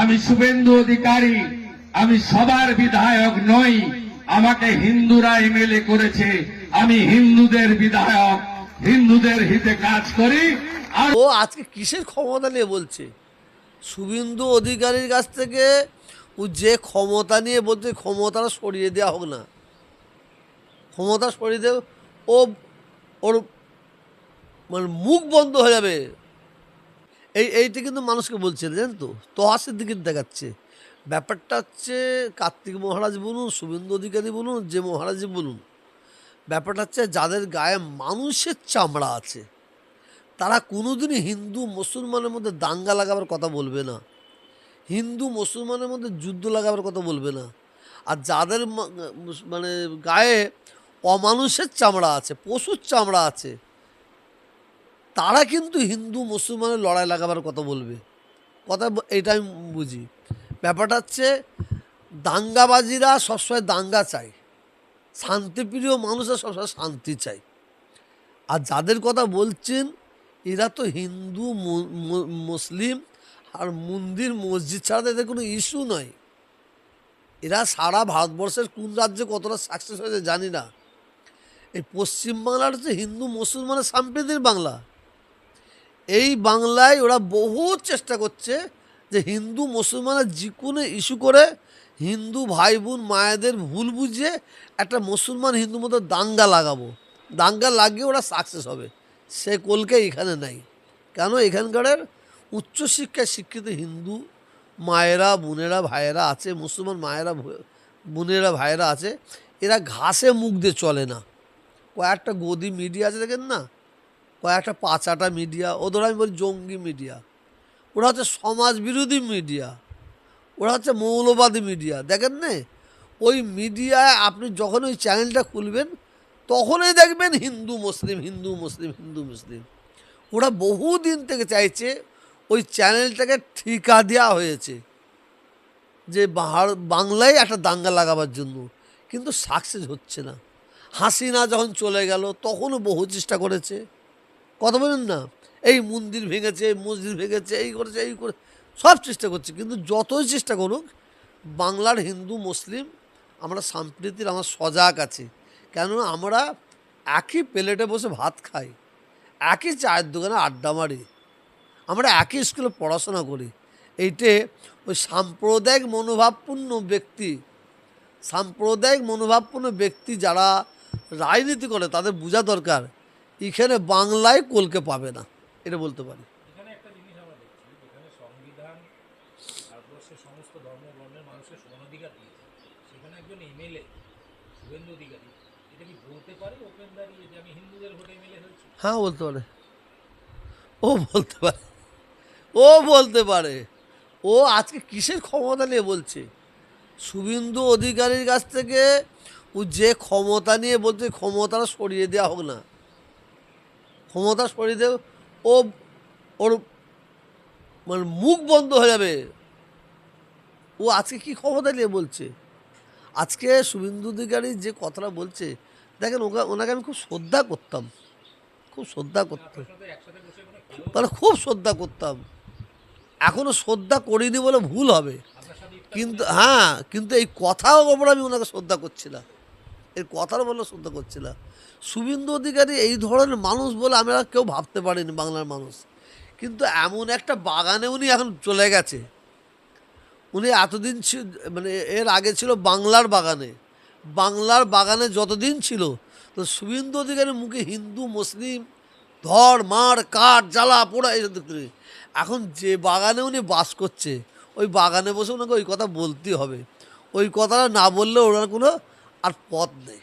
আমি শুভেন্দু অধিকারী, আমি সবার বিধায়ক নই, আমাকে হিন্দুরা এমএলএ করেছে, আমি হিন্দুদের বিধায়ক, হিন্দুদের হিতে কাজ করি, আর ও আজকে কিসের ক্ষমতা নিয়ে বলছে? শুভেন্দু অধিকারীর কাছ থেকে ও যে ক্ষমতা নিয়ে বলছে, ক্ষমতাটা সরিয়ে দেওয়া হোক না। ক্ষমতা সরিয়ে দেও ও, ওর মানে মুখ বন্ধ হয়ে যাবে। এই, এইটা কিন্তু মানুষকে বলছে জানেন তো তহাসের দিকে দেখাচ্ছে। ব্যাপারটা হচ্ছে কার্তিক মহারাজ বলুন, শুভেন্দু অধিকারী বলুন, যে মহারাজই বলুন। ব্যাপারটা হচ্ছে যাদের গায়ে মানুষের চামড়া আছে, তারা কোনোদিনই হিন্দু মুসলমানের মধ্যে দাঙ্গা লাগাবার কথা বলবে না। হিন্দু মুসলমানের মধ্যে যুদ্ধ লাগাবার কথা বলবে না। আর যাদের মানে গায়ে অমানুষের চামড়া আছে, পশুর চামড়া আছে তারা কিন্তু হিন্দু, মুসলমানের লড়াই লাগাবার কথা বলবে। কথা এটা আমি বুঝি। ব্যাপারটা হচ্ছে, দাঙ্গাবাজিরা সবসময় দাঙ্গা চায়। শান্তিপ্রিয় মানুষরা সবসময় শান্তি চায়। আর যাদের কথা বলছেন, এরা তো হিন্দু মুসলিম আর মন্দির, মসজিদ ছাড়া এদের কোনো ইস্যু নয়। এরা সারা ভারতবর্ষের কোন রাজ্যে কতটা সাকসেস হয়েছে জানি না। এই পশ্চিমবাংলার হচ্ছে হিন্দু, মুসলমানের সাম্প্রতিক বাংলা এই বাংলায় ওরা বহু চেষ্টা করছে যে হিন্দু মুসলমানের যে কোনো ইস্যু করে হিন্দু ভাই বোন মায়েদের ভুল বুঝিয়ে একটা মুসলমান হিন্দুর মধ্যে দাঙ্গা লাগাবো। দাঙ্গা লাগিয়ে ওরা সাকসেস হবে। সে কলকে এখানে নাই। কেন? এখানকার উচ্চশিক্ষায় শিক্ষিত হিন্দু মায়েরা, বোনেরা, ভাইয়েরা আছে, মুসলমান মায়েরা, বোনেরা, ভাইয়েরা আছে, এরা ঘাসে মুখ দিয়ে চলে না। কয়েকটা গদি মিডিয়া আছে, দেখেন না? কয়েকটা পাঁচাটা মিডিয়া ওদের আমি বলি জঙ্গি মিডিয়া ওরা হচ্ছে সমাজ বিরোধী মিডিয়া ওরা হচ্ছে মৌলবাদী মিডিয়া দেখেন না, ওই মিডিয়ায় আপনি যখন ওই চ্যানেলটা খুলবেন, তখনই দেখবেন হিন্দু মুসলিম হিন্দু মুসলিম হিন্দু মুসলিম। ওরা বহু দিন থেকে চাইছে ওই চ্যানেলটাকে ঠিকা দেওয়া হয়েছে যে বাংলায় একটা দাঙ্গা লাগাবার জন্য। কিন্তু সাকসেস হচ্ছে না। হাসিনা যখন চলে গেল, তখনও বহু চেষ্টা করেছে। কথা বলেন না। এই মন্দির ভেঙেছে এই মসজিদ ভেঙেছে, এই করেছে, এই করে সব চেষ্টা করছে, কিন্তু যতই চেষ্টা করুক, বাংলার হিন্দু, মুসলিম, আমরা সাম্প্রীতির আমার সজাগ আছে। কেননা আমরা একই প্লেটে বসে ভাত খাই, একই চায়ের দোকানে আড্ডা মারি, আমরা একই স্কুলে পড়াশোনা করি। এইটে ওই সাম্প্রদায়িক মনোভাবপূর্ণ ব্যক্তি, সাম্প্রদায়িক মনোভাবপূর্ণ ব্যক্তি যারা রাজনীতি করে, তাদের বোঝা দরকার এখানে বাংলায় কলকে পাবে না এটা বলতে পারি। হ্যাঁ বলতে পারে। ও বলতে পারে। ও বলতে পারে। ও আজকে কিসের ক্ষমতা নিয়ে বলছে? শুভেন্দু অধিকারীর কাছ থেকে ও যে ক্ষমতা নিয়ে বলছে ক্ষমতাটা সরিয়ে দেওয়া হোক না। ক্ষমতা সরিয়ে দেও ও ওর মানে মুখ বন্ধ হয়ে যাবে। ও আজকে কি ক্ষমতা নিয়ে বলছে? আজকে শুভেন্দু অধিকারী যে কথাটা বলছে, দেখেন ওকে ওনাকে আমি খুব শ্রদ্ধা করতাম। খুব শ্রদ্ধা করতাম। মানে খুব শ্রদ্ধা করতাম। এখনও শ্রদ্ধা করিনি বলে ভুল হবে। কিন্তু হ্যাঁ কিন্তু এই কথার ওপর আমি ওনাকে শ্রদ্ধা করছি না। এর কথার বলে শ্রদ্ধা করছি না। শুভেন্দু অধিকারী এই ধরনের মানুষ বলে আমরা কেউ ভাবতে পারিনি বাংলার মানুষ। কিন্তু এমন একটা বাগানে উনি এখন চলে গেছে। উনি এতদিন মানে এর আগে ছিল বাংলার বাগানে। বাংলার বাগানে যতদিন ছিল, তো শুভেন্দু অধিকারীর মুখে হিন্দু, মুসলিম ধর মার কাঠ, জ্বালা, পোড়া এইসব এখন যে বাগানে উনি বাস করছে, ওই বাগানে বসে ওনাকে ওই কথা বলতেই হবে। ওই কথাটা না বললে ওনার কোনো আর পথ নেই।